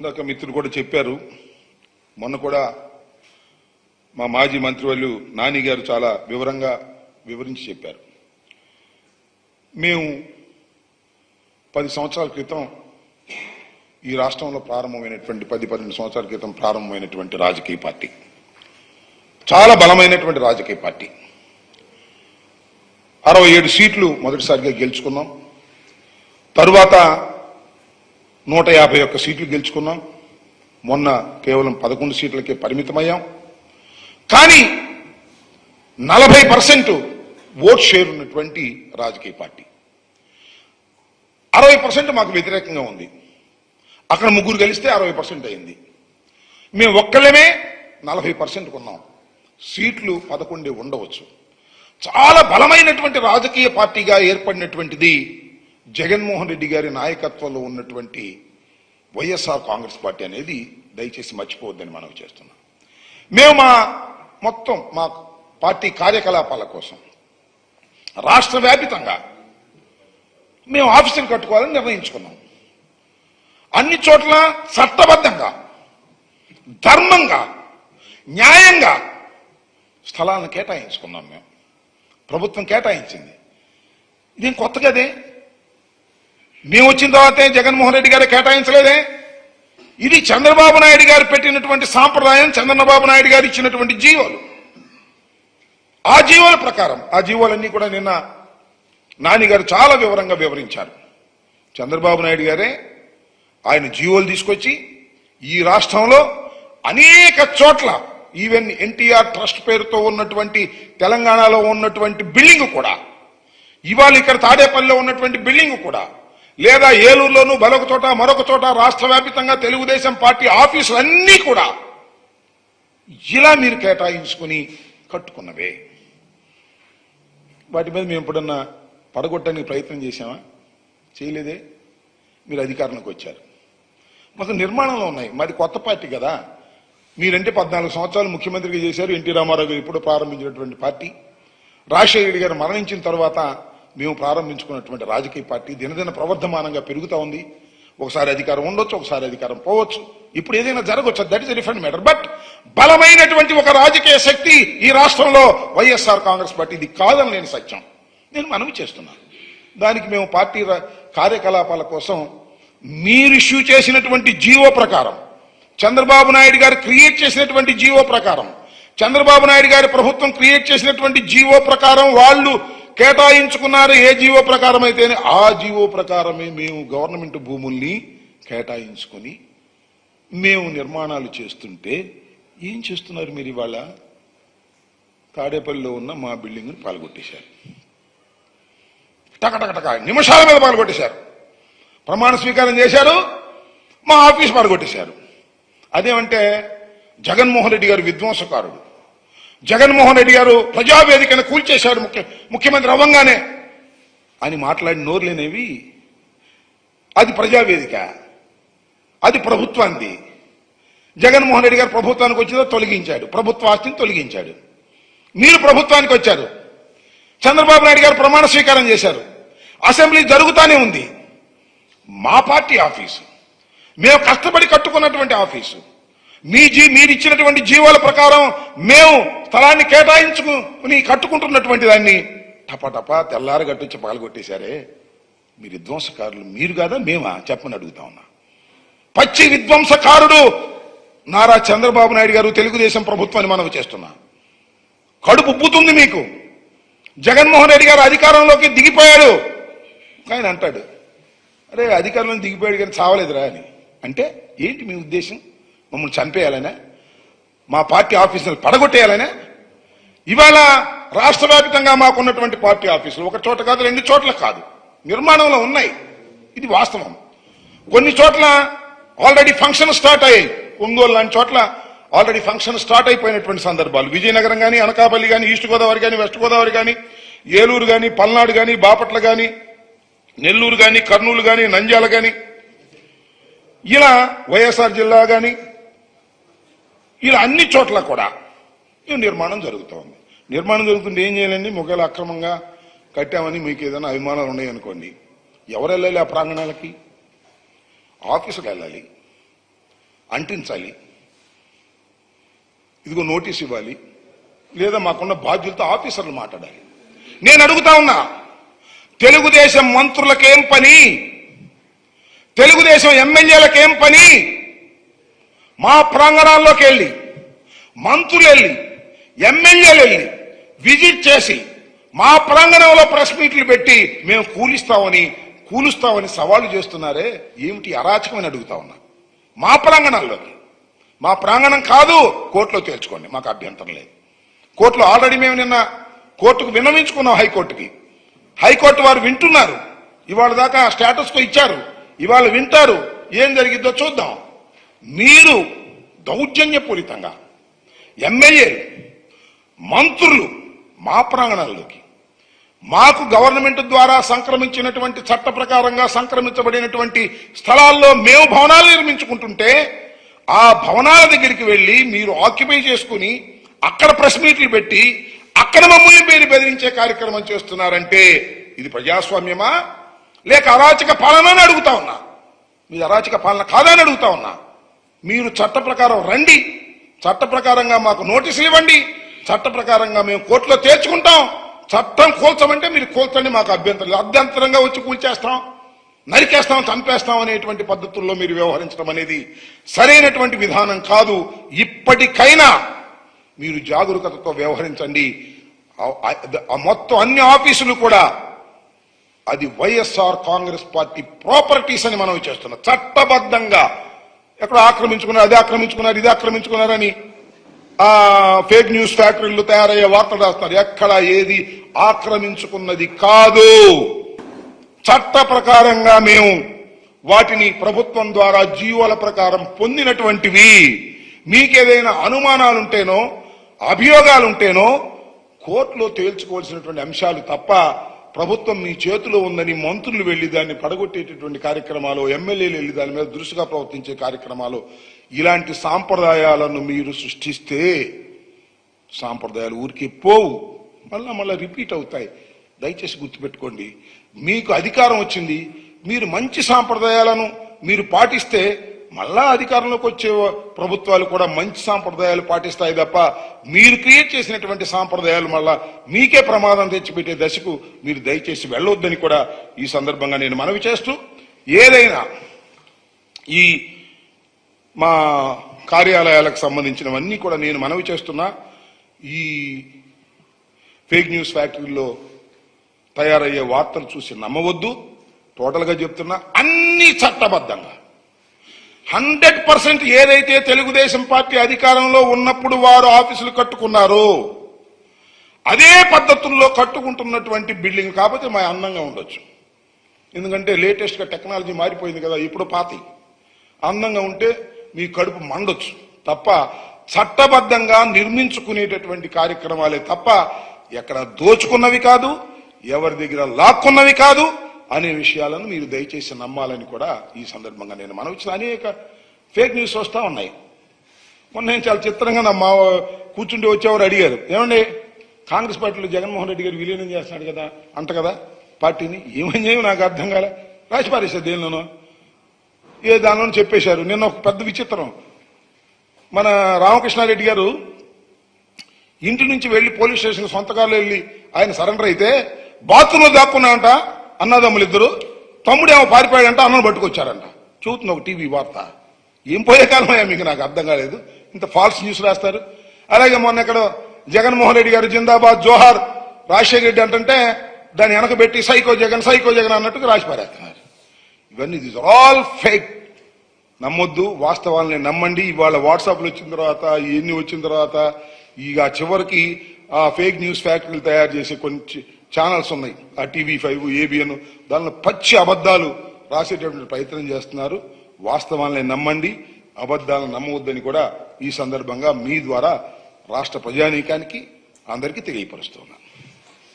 ఇందాక మిత్రులు కూడా చెప్పారు. మొన్న కూడా మా మాజీ మంత్రివర్యులు నాని గారు చాలా వివరంగా వివరించి చెప్పారు. మేము పది సంవత్సరాల క్రితం ఈ రాష్ట్రంలో ప్రారంభమైనటువంటి పది పన్నెండు సంవత్సరాల క్రితం ప్రారంభమైనటువంటి రాజకీయ పార్టీ. చాలా బలమైనటువంటి రాజకీయ పార్టీ. అరవై ఏడు సీట్లు మొదటిసారిగా గెలుచుకున్నాం. తరువాత నూట యాభై ఒక్క సీట్లు గెలుచుకున్నాం. మొన్న కేవలం పదకొండు సీట్లకే పరిమితమయ్యాం. కానీ నలభై పర్సెంట్ ఓట్ షేర్ ఉన్నటువంటి రాజకీయ పార్టీ. అరవై పర్సెంట్ మాకు వ్యతిరేకంగా ఉంది. అక్కడ ముగ్గురు గెలిస్తే అరవై పర్సెంట్ అయింది. మేము ఒక్కళ్ళమే నలభై పర్సెంట్ కొన్నాం. సీట్లు పదకొండే ఉండవచ్చు. చాలా బలమైనటువంటి రాజకీయ పార్టీగా ఏర్పడినటువంటిది జగన్మోహన్ రెడ్డి గారి నాయకత్వంలో ఉన్నటువంటి వైఎస్ఆర్ కాంగ్రెస్ పార్టీ అనేది దయచేసి మర్చిపోవద్దని మనవి చేస్తున్నాం. మేము మా మొత్తం మా పార్టీ కార్యకలాపాల కోసం రాష్ట్ర వ్యాపితంగా మేము ఆఫీసులు కట్టుకోవాలని నిర్ణయించుకున్నాం. అన్ని చోట్ల చట్టబద్ధంగా ధర్మంగా న్యాయంగా స్థలాలను కేటాయించుకున్నాం మేము. ప్రభుత్వం కేటాయించింది. ఇదేం కొత్త కదే మేము వచ్చిన తర్వాతే జగన్మోహన్ రెడ్డి గారు కేటాయించలేదే. ఇది చంద్రబాబు నాయుడు గారు పెట్టినటువంటి సాంప్రదాయం చంద్రబాబు నాయుడు గారు ఇచ్చినటువంటి జీవోలు. ఆ జీవోల ప్రకారం ఆ జీవోలన్నీ కూడా నిన్న నాని గారు చాలా వివరంగా వివరించారు. చంద్రబాబు నాయుడు గారే ఆయన జీవోలు తీసుకొచ్చి ఈ రాష్ట్రంలో అనేక చోట్ల ఈవెన్ ఎన్టీఆర్ ట్రస్ట్ పేరుతో ఉన్నటువంటి తెలంగాణలో ఉన్నటువంటి బిల్డింగ్ కూడా ఇవాళ ఇక్కడ తాడేపల్లిలో ఉన్నటువంటి బిల్డింగ్ కూడా లేదా ఏలూరులోను మరొక చోట మరొక చోట రాష్ట్ర వ్యాపితంగా తెలుగుదేశం పార్టీ ఆఫీసులన్నీ కూడా ఇలా మీరు కేటాయించుకుని కట్టుకున్నవే. వాటి మీద మేము ఎప్పుడన్నా పడగొట్టడానికి ప్రయత్నం చేశామా? చేయలేదే? మీరు అధికారంలోకి వచ్చారు. మాకు నిర్మాణంలో ఉన్నాయి. మాది కొత్త పార్టీ కదా. మీరంటే పద్నాలుగు సంవత్సరాలు ముఖ్యమంత్రిగా చేశారు. ఎన్టీ రామారావు గారు ఇప్పుడు ప్రారంభించినటువంటి పార్టీ. రాజశేఖర రెడ్డి గారు మరణించిన తర్వాత మేము ప్రారంభించుకున్నటువంటి రాజకీయ పార్టీ దినదిన ప్రవర్ధమానంగా పెరుగుతూ ఉంది. ఒకసారి అధికారం ఉండొచ్చు ఒకసారి అధికారం పోవచ్చు. ఇప్పుడు ఏదైనా జరగవచ్చు that is different matter. But బలమైనటువంటి ఒక రాజకీయ శక్తి ఈ రాష్ట్రంలో వైఎస్ఆర్ కాంగ్రెస్ పార్టీ ఇది కాదని నేను సత్యం. నేను మనవి చేస్తున్నాను. దానికి మేము పార్టీ కార్యకలాపాల కోసం మీరు ఇష్యూ చేసినటువంటి జీవో ప్రకారం చంద్రబాబు నాయుడు గారు క్రియేట్ చేసినటువంటి జీవో ప్రకారం చంద్రబాబు నాయుడు గారి ప్రభుత్వం క్రియేట్ చేసినటువంటి జీవో ప్రకారం వాళ్ళు కేటాయించుకున్నారు ఏ జీవో ప్రకారం అయితేనే ఆ జీవో ప్రకారమే మేము గవర్నమెంట్ భూముల్ని కేటాయించుకొని మేము నిర్మాణాలు చేస్తుంటే ఏం చేస్తున్నారు మీరు ఇవాళ? తాడేపల్లిలో ఉన్న మా బిల్డింగ్ని పాల్గొట్టేశారు. టకటకటక నిమిషాల మీద పాల్గొట్టేశారు. ప్రమాణ స్వీకారం చేశారు మా ఆఫీస్ పాల్గొట్టేశారు. అదేమంటే జగన్మోహన్ రెడ్డి గారు విధ్వంసకారుడు. జగన్మోహన్ రెడ్డి గారు ప్రజావేదికను కూల్చేశాడు ముఖ్య ముఖ్యమంత్రి అవ్వంగానే. అని మాట్లాడి నోరులేనేవి అది ప్రజావేదిక అది ప్రభుత్వాన్ని జగన్మోహన్ రెడ్డి గారు ప్రభుత్వానికి వచ్చిందో తొలగించాడు ప్రభుత్వ ఆస్తిని తొలగించాడు. మీరు ప్రభుత్వానికి వచ్చారు. చంద్రబాబు నాయుడు గారు ప్రమాణ స్వీకారం చేశారు. అసెంబ్లీ జరుగుతానే ఉంది. మా పార్టీ ఆఫీసు. మేము కష్టపడి కట్టుకున్నటువంటి ఆఫీసు. మీ జీ మీరు ఇచ్చినటువంటి జీవాల ప్రకారం మేము స్థలాన్ని కేటాయించుకుని కట్టుకుంటున్నటువంటి దాన్ని. టపాటపా తెల్లారి గట్టించి పాల్గొట్టేశారే మీరు విధ్వంసకారులు మీరు కాదా మేమా? చెప్పని అడుగుతా ఉన్నా. పచ్చి విధ్వంసకారుడు నారా చంద్రబాబు నాయుడు గారు తెలుగుదేశం ప్రభుత్వాన్ని మనవి చేస్తున్నా. కడుపు ఉబ్బుతుంది మీకు. జగన్మోహన్ రెడ్డి గారు అధికారంలోకి దిగిపోయాడు ఆయన అంటాడు. అరే అధికారంలో దిగిపోయాడు కానీ చావలేదురా అని. అంటే ఏంటి మీ ఉద్దేశం? మమ్మల్ని చంపేయాలనే మా పార్టీ ఆఫీసులు పడగొట్టేయాలనే ఇవాళ రాష్ట్ర వ్యాప్తంగా మాకున్నటువంటి పార్టీ ఆఫీసులు ఒక చోట కాదు రెండు చోట్ల కాదు. నిర్మాణంలో ఉన్నాయి. ఇది వాస్తవం. కొన్ని చోట్ల ఆల్రెడీ ఫంక్షన్ స్టార్ట్ అయ్యాయి. ఒంగోలు లాంటి చోట్ల ఆల్రెడీ ఫంక్షన్ స్టార్ట్ అయిపోయినటువంటి సందర్భాలు. విజయనగరం కానీ అనకాపల్లి కానీ ఈస్ట్ గోదావరి కానీ వెస్ట్ గోదావరి కానీ ఏలూరు కానీ పల్నాడు కానీ బాపట్ల కానీ నెల్లూరు కానీ కర్నూలు కానీ నంద్యాల కానీ ఇలా వైఎస్ఆర్ జిల్లా కానీ ఇలా అన్ని చోట్ల కూడా ఈ నిర్మాణం జరుగుతుంది. నిర్మాణం జరుగుతుంటే ఏం చేయాలండి? ఒకవేళ అక్రమంగా కట్టామని మీకు ఏదైనా అభిమానాలు ఉన్నాయనుకోండి. ఎవరు వెళ్ళాలి ఆ ప్రాంగణాలకి? ఆఫీసుకు వెళ్ళాలి. అంటించాలి. ఇదిగో నోటీస్ ఇవ్వాలి. లేదా మాకున్న బాధ్యులతో ఆఫీసర్లు మాట్లాడాలి. నేను అడుగుతా ఉన్నా తెలుగుదేశం మంత్రులకేం పని? తెలుగుదేశం ఎమ్మెల్యేలకేం పని? మా ప్రాంగణాల్లోకి వెళ్ళి మంత్రులు వెళ్ళి ఎమ్మెల్యేలు వెళ్ళి విజిట్ చేసి మా ప్రాంగణంలో ప్రెస్ మీట్లు పెట్టి మేము కూలిస్తామని కూలుస్తామని సవాళ్ళు చేస్తున్నారే? ఏమిటి అరాచకమని అడుగుతా ఉన్నా. మా ప్రాంగణాల్లోకి మా ప్రాంగణం కాదు కోర్టులో తేల్చుకోండి మాకు అభ్యంతరం లేదు. కోర్టులో ఆల్రెడీ మేము నిన్న కోర్టుకు విన్నవించుకున్నాం హైకోర్టుకి. హైకోర్టు వారు వింటున్నారు. ఇవాళ దాకా స్టేటస్కు ఇచ్చారు. ఇవాళ వింటారు. ఏం జరిగిద్దో చూద్దాం. మీరు దౌర్జన్యపూరితంగా ఎమ్మెల్యేలు మంత్రులు మా ప్రాంగణాల్లోకి మాకు గవర్నమెంట్ ద్వారా సంక్రమించినటువంటి చట్ట ప్రకారంగా సంక్రమించబడినటువంటి స్థలాల్లో మేము భవనాలు నిర్మించుకుంటుంటే ఆ భవనాల దగ్గరికి వెళ్ళి మీరు ఆక్యుపై చేసుకుని అక్కడ ప్రెస్ మీట్లు పెట్టి అక్కడ మమ్మల్ని పేరు బెదిరించే కార్యక్రమం చేస్తున్నారంటే ఇది ప్రజాస్వామ్యమా? లేక అరాచక పాలన అని అడుగుతా ఉన్నా? మీరు అరాచక పాలన కాదని అడుగుతా ఉన్నా? మీరు చట్ట ప్రకారం రండి. చట్ట ప్రకారంగా మాకు నోటీసులు ఇవ్వండి. చట్ట ప్రకారంగా మేము కోర్టులో తేర్చుకుంటాం చట్టం కూల్చమంటే మీరు కూల్చండి మాకు అభ్యంతరం అభ్యంతరంగా వచ్చి కూల్చేస్తాం. నరికేస్తాం చంపేస్తాం అనేటువంటి పద్ధతుల్లో మీరు వ్యవహరించడం అనేది సరైనటువంటి విధానం కాదు. ఇప్పటికైనా మీరు జాగరూకతతో వ్యవహరించండి. మొత్తం అన్ని ఆఫీసులు కూడా అది వైఎస్ఆర్ కాంగ్రెస్ పార్టీ ప్రాపర్టీస్ అని మనం చేస్తున్నాం చట్టబద్ధంగా ఎక్కడ ఆక్రమించుకున్నారు అది ఆక్రమించుకున్నారు ఇది ఆక్రమించుకున్నారని ఆ ఫేక్ న్యూస్ ఫ్యాక్టరీలు తయారయ్యే వార్తలు రాస్తున్నారు ఎక్కడ ఏది ఆక్రమించుకున్నది కాదు. చట్ట ప్రకారంగా మేము వాటిని ప్రభుత్వం ద్వారా జీవోల ప్రకారం పొందినటువంటివి. మీకేదైనా అనుమానాలుంటేనో అభియోగాలుంటేనో కోర్టులో తేల్చుకోవాల్సినటువంటి అంశాలు తప్ప ప్రభుత్వం మీ చేతిలో ఉందని మంత్రులు వెళ్ళి దాన్ని పడగొట్టేటటువంటి కార్యక్రమాలు ఎమ్మెల్యేలు వెళ్ళి దాని మీద దృష్టిగా ప్రవర్తించే కార్యక్రమాలు ఇలాంటి సాంప్రదాయాలను మీరు సృష్టిస్తే సాంప్రదాయాలు ఊరికి పోవు. మళ్ళా మళ్ళీ రిపీట్ అవుతాయి. దయచేసి గుర్తుపెట్టుకోండి. మీకు అధికారం వచ్చింది. మీరు మంచి సాంప్రదాయాలను మీరు పాటిస్తే మళ్ళా అధికారంలోకి వచ్చే ప్రభుత్వాలు కూడా మంచి సాంప్రదాయాలు పాటిస్తాయి తప్ప మీరు క్రియేట్ చేసినటువంటి సాంప్రదాయాలు మళ్ళా మీకే ప్రమాదం తెచ్చిపెట్టే దశకు మీరు దయచేసి వెళ్ళొద్దని కూడా ఈ సందర్భంగా నేను మనవి చేస్తూ ఏదైనా ఈ మా కార్యాలయాలకు సంబంధించినవన్నీ కూడా నేను మనవి చేస్తున్నా. ఈ ఫేక్ న్యూస్ ఫ్యాక్టరీలో తయారయ్యే వార్తలు చూసి నమ్మవద్దు. టోటల్గా చెప్తున్నా అన్ని చట్టబద్ధంగా. హండ్రెడ్ పర్సెంట్ ఏదైతే తెలుగుదేశం పార్టీ అధికారంలో ఉన్నప్పుడు వారు ఆఫీసులు కట్టుకున్నారో అదే పద్ధతుల్లో కట్టుకుంటున్నటువంటి బిల్డింగ్ కాకపోతే మా అందంగా ఉండొచ్చు. ఎందుకంటే లేటెస్ట్గా టెక్నాలజీ మారిపోయింది కదా ఇప్పుడు పాతి అందంగా ఉంటే మీ కడుపు మండొచ్చు. తప్ప చట్టబద్ధంగా నిర్మించుకునేటటువంటి కార్యక్రమాలే తప్ప ఎక్కడ దోచుకున్నవి కాదు ఎవరి దగ్గర లాక్కున్నవి కాదు అనే విషయాలను మీరు దయచేసి నమ్మాలని కూడా ఈ సందర్భంగా నేను మనవి అనేక ఫేక్ న్యూస్ వస్తూ ఉన్నాయి. మొన్న నేను చాలా చిత్రంగా నా మా కూర్చుంటే వచ్చేవారు అడిగారు ఏమండి కాంగ్రెస్ పార్టీలో జగన్మోహన్ రెడ్డి గారు విలీనం చేస్తున్నాడు కదా అంట కదా? పార్టీని ఏమని చేయవు నాకు అర్థం కాలే. రాసి పారేశారు దేనిలోనో? ఏ దానిలోనూ చెప్పేశారు. నిన్న ఒక పెద్ద విచిత్రం. మన రామకృష్ణారెడ్డి గారు ఇంటి నుంచి వెళ్ళి పోలీస్ స్టేషన్ సొంత కారులో వెళ్ళి ఆయన సరెండర్ అయితే బాత్రూంలో దాక్కున్నాడంట. అన్నదమ్ములు ఇద్దరు తమ్ముడు ఏమో పారిపోయాడంట అన్నను పట్టుకొచ్చారంట. చూస్తుంది ఒక టీవీ వార్త. ఏం పోయే కాలమయ్యా మీకు నాకు అర్థం కాలేదు. ఇంత ఫాల్స్ న్యూస్ రాస్తారు. అలాగే మొన్న ఇక్కడ జగన్మోహన్ రెడ్డి గారు జిందాబాద్ జోహార్ రాజశేఖర రెడ్డి అంటుంటే దాన్ని వెనకబెట్టి సైకో జగన్ సైకో జగన్ అన్నట్టుగా రాసి పారేస్తున్నారు. ఇవన్నీ దిస్ ఆల్ ఫేక్ నమ్మొద్దు వాస్తవాలని నమ్మండి. ఇవాళ వాట్సాప్లు వచ్చిన తర్వాత ఇవన్నీ వచ్చిన తర్వాత ఇక చివరికి ఆ ఫేక్ న్యూస్ ఫ్యాక్టరీలు తయారు చేసే కొంచెం ఛానల్స్ ఉన్నాయి. ఆ టీవీ ఫైవ్ ఏబిఎన్ దానిలో పచ్చి అబద్ధాలు రాసేటటువంటి ప్రయత్నం చేస్తున్నారు. వాస్తవాలని నమ్మండి. అబద్ధాలను నమ్మవద్దని కూడా ఈ సందర్భంగా మీ ద్వారా రాష్ట్ర ప్రజానీకానికి అందరికీ తెలియపరుస్తున్నారు